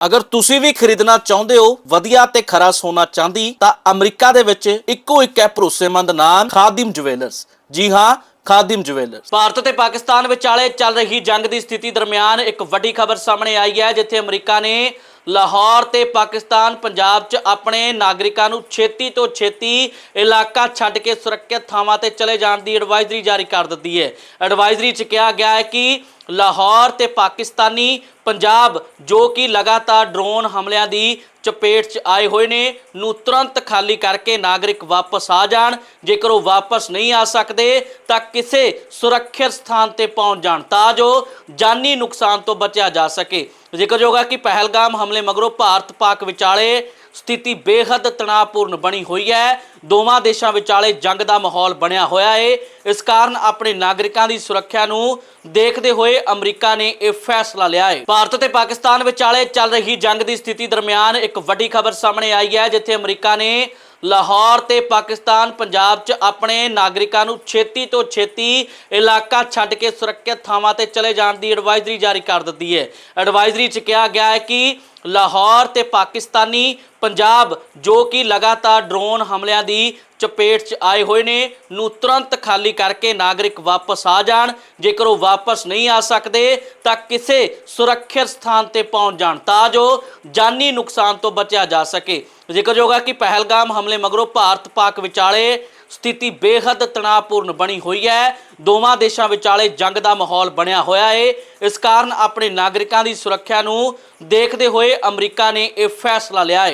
ਅਗਰ ਤੁਸੀਂ ਵੀ ਖਰੀਦਣਾ ਚਾਹੁੰਦੇ ਹੋ, ਵਧੀਆ ਤੇ ਖਰਾ ਸੋਨਾ ਚਾਂਦੀ, ਤਾਂ ਅਮਰੀਕਾ ਦੇ ਵਿੱਚ ਇੱਕੋ ਇੱਕ ਹੈ ਭਰੋਸੇਮੰਦ ਨਾਮ, ਖਾਦਿਮ ਜੁਐਲਰਸ ਜੀ ਹਾਂ, ਖਾਦਿਮ ਜੁਐਲਰਸ ਭਾਰਤ ਤੇ ਪਾਕਿਸਤਾਨ ਵਿਚਾਲੇ ਚੱਲ ਰਹੀ ਜੰਗ ਦੀ ਸਥਿਤੀ ਦਰਮਿਆਨ ਇੱਕ ਵੱਡੀ ਖਬਰ ਸਾਹਮਣੇ ਆਈ ਹੈ, ਜਿੱਥੇ ਅਮਰੀਕਾ ਨੇ ਲਾਹੌਰ ਤੇ ਪਾਕਿਸਤਾਨ, ਪੰਜਾਬ 'ਚ ਆਪਣੇ ਨਾਗਰਿਕਾਂ ਨੂੰ ਛੇਤੀ ਤੋਂ ਛੇਤੀ ਇਲਾਕਾ ਛੱਡ ਕੇ ਸੁਰੱਖਿਅਤ ਥਾਵਾਂ ਤੇ ਚਲੇ ਜਾਣ ਦੀ ਐਡਵਾਈਜ਼ਰੀ ਜਾਰੀ ਕਰ ਦਿੱਤੀ ਹੈ। ਐਡਵਾਈਜ਼ਰੀ 'ਚ ਕਿਹਾ ਗਿਆ ਹੈ ਕਿ ਲਾਹੌਰ ਤੇ ਪਾਕਿਸਤਾਨੀ ਪੰਜਾਬ, ਜੋ ਕਿ ਲਗਾਤਾਰ ਡਰੋਨ ਹਮਲਿਆਂ ਦੀ ਚਪੇਟ 'ਚ ਆਏ ਹੋਏ ਨੇ, ਨੂੰ ਤੁਰੰਤ ਖਾਲੀ ਕਰਕੇ ਨਾਗਰਿਕ ਵਾਪਸ ਆ ਜਾਣ। ਜੇਕਰ ਉਹ ਵਾਪਸ ਨਹੀਂ ਆ ਸਕਦੇ, ਤਾਂ ਕਿਸੇ ਸੁਰੱਖਿਅਤ ਸਥਾਨ ਤੇ ਪਹੁੰਚ ਜਾਣ, ਤਾਂ ਜੋ ਜਾਨੀ ਨੁਕਸਾਨ ਤੋਂ ਬਚਿਆ ਜਾ ਸਕੇ। ਜ਼ਿਕਰਯੋਗ ਹੈ ਕਿ ਪਹਿਲਗਾਮ ਹਮਲੇ ਮਗਰੋਂ ਭਾਰਤ ਪਾਕ ਵਿਚਾਲੇ ਸਥਿਤੀ ਬੇਹੱਦ ਤਣਾਅਪੂਰਨ ਬਣੀ ਹੋਈ ਹੈ। ਦੋਵਾਂ ਦੇਸ਼ਾਂ ਵਿਚਾਲੇ ਜੰਗ ਦਾ ਮਾਹੌਲ ਬਣਿਆ ਹੋਇਆ ਹੈ ਇਸ ਕਾਰਨ ਆਪਣੇ ਨਾਗਰਿਕਾਂ ਦੀ ਸੁਰੱਖਿਆ ਨੂੰ ਦੇਖਦੇ ਹੋਏ ਅਮਰੀਕਾ ਨੇ ਇਹ ਫੈਸਲਾ ਲਿਆ ਹੈ ਭਾਰਤ ਤੇ ਪਾਕਿਸਤਾਨ ਵਿਚਾਲੇ ਚੱਲ ਰਹੀ ਜੰਗ ਦੀ ਸਥਿਤੀ ਦਰਮਿਆਨ ਇੱਕ ਵੱਡੀ ਖਬਰ ਸਾਹਮਣੇ ਆਈ ਹੈ, ਜਿੱਥੇ ਅਮਰੀਕਾ ਨੇ ਲਾਹੌਰ ਤੇ ਪਾਕਿਸਤਾਨ, ਪੰਜਾਬ 'ਚ ਆਪਣੇ ਨਾਗਰਿਕਾਂ ਨੂੰ ਛੇਤੀ ਤੋਂ ਛੇਤੀ ਇਲਾਕਾ ਛੱਡ ਕੇ ਸੁਰੱਖਿਅਤ ਥਾਵਾਂ ਤੇ ਚਲੇ ਜਾਣ ਦੀ ਐਡਵਾਈਜ਼ਰੀ ਜਾਰੀ ਕਰ ਦਿੱਤੀ ਹੈ। ਐਡਵਾਈਜ਼ਰੀ 'ਚ ਕਿਹਾ ਗਿਆ ਹੈ ਕਿ ਲਾਹੌਰ ਤੇ ਪਾਕਿਸਤਾਨੀ ਪੰਜਾਬ, ਜੋ ਕਿ ਲਗਾਤਾਰ ਡਰੋਨ ਹਮਲਿਆਂ ਦੀ ਚਪੇਟ 'ਚ ਆਏ ਹੋਏ ਨੇ, ਨੂੰ ਤੁਰੰਤ ਖਾਲੀ ਕਰਕੇ ਨਾਗਰਿਕ ਵਾਪਸ ਆ ਜਾਣ। ਜੇਕਰ ਉਹ ਵਾਪਸ ਨਹੀਂ ਆ ਸਕਦੇ, ਤਾਂ ਕਿਸੇ ਸੁਰੱਖਿਅਤ ਸਥਾਨ ਤੇ ਪਹੁੰਚ ਜਾਣ, ਤਾਂ ਜੋ ਜਾਨੀ ਨੁਕਸਾਨ ਤੋਂ ਬਚਿਆ ਜਾ ਸਕੇ। ਜ਼ਿਕਰਯੋਗ ਹੈ ਕਿ ਪਹਿਲਗਾਮ ਹਮਲੇ ਮਗਰੋਂ ਭਾਰਤ ਪਾਕ ਵਿਚਾਲੇ ਸਥਿਤੀ ਬੇਹੱਦ ਤਣਾਅਪੂਰਨ ਬਣੀ ਹੋਈ ਹੈ। ਦੋਵਾਂ ਦੇਸ਼ਾਂ ਵਿਚਾਲੇ ਜੰਗ ਦਾ ਮਾਹੌਲ ਬਣਿਆ ਹੋਇਆ ਏ। ਇਸ ਕਾਰਨ ਆਪਣੇ ਨਾਗਰਿਕਾਂ ਦੀ ਸੁਰੱਖਿਆ ਨੂੰ ਦੇਖਦੇ ਹੋਏ ਅਮਰੀਕਾ ਨੇ ਇਹ ਫੈਸਲਾ ਲਿਆ ਏ।